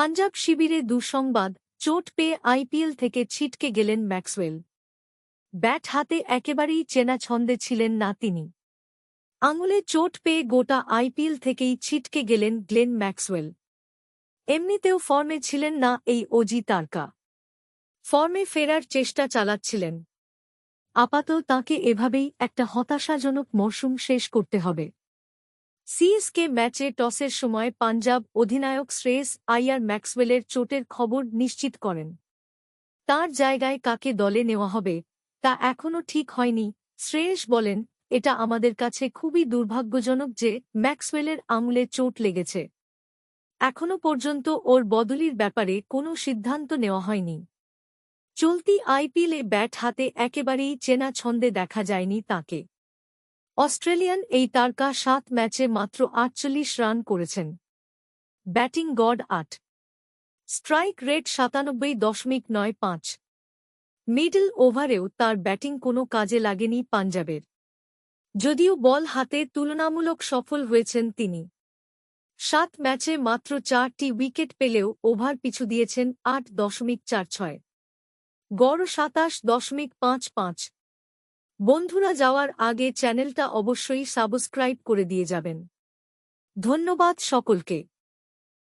পাঞ্জাব শিবিরে দুঃসংবাদ, চোট পেয়ে আইপিএল থেকে ছিটকে গেলেন ম্যাক্সওয়েল। ব্যাট হাতে একেবারেই চেনা ছন্দে ছিলেন না তিনি। আঙুলে চোট পেয়ে গোটা আইপিএল থেকেই ছিটকে গেলেন গ্লেন ম্যাক্সওয়েল। এমনিতেও ফর্মে ছিলেন না এই অজি তারকা। ফর্মে ফেরার চেষ্টা চালাচ্ছিলেন। আপাতত তাঁকে এভাবেই একটা হতাশাজনক মরশুম শেষ করতে হবে। সিএসকে ম্যাচে টসের সময় পাঞ্জাব অধিনায়ক শ্রেয়স আইয়ার ম্যাক্সওয়েলের চোটের খবর নিশ্চিত করেন। তার জায়গায় কাকে দলে নেওয়া হবে, তা এখনও ঠিক হয়নি। শ্রেয়স বলেন, এটা আমাদের কাছে খুবই দুর্ভাগ্যজনক যে ম্যাক্সওয়েলের আঙুলে চোট লেগেছে। এখনও পর্যন্ত ওর বদলির ব্যাপারে কোনো সিদ্ধান্ত নেওয়া হয়নি। চলতি আইপিএলে ব্যাট হাতে একেবারেই চেনা ছন্দে দেখা যায়নি তাকে। অস্ট্রেলিয়ান এই তারকা সাত ম্যাচে মাত্র আটচল্লিশ রান করেছেন। ব্যাটিং গড আট। স্ট্রাইক রেট সাতানব্বই দশমিক নয় পাঁচ। মিডল ওভারেও তার ব্যাটিং কোনো কাজে লাগেনি পাঞ্জাবের। যদিও বল হাতে তুলনামূলক সফল হয়েছেন তিনি। সাত ম্যাচে মাত্র চারটি উইকেট পেলেও ওভার পিছু দিয়েছেন আট দশমিক চার ছয়। গড় সাতাশ দশমিক পাঁচ পাঁচ। বন্ধুরা যাওয়ার আগে চ্যানেলটা অবশ্যই সাবস্ক্রাইব করে দিয়ে যাবেন। ধন্যবাদ সকলকে।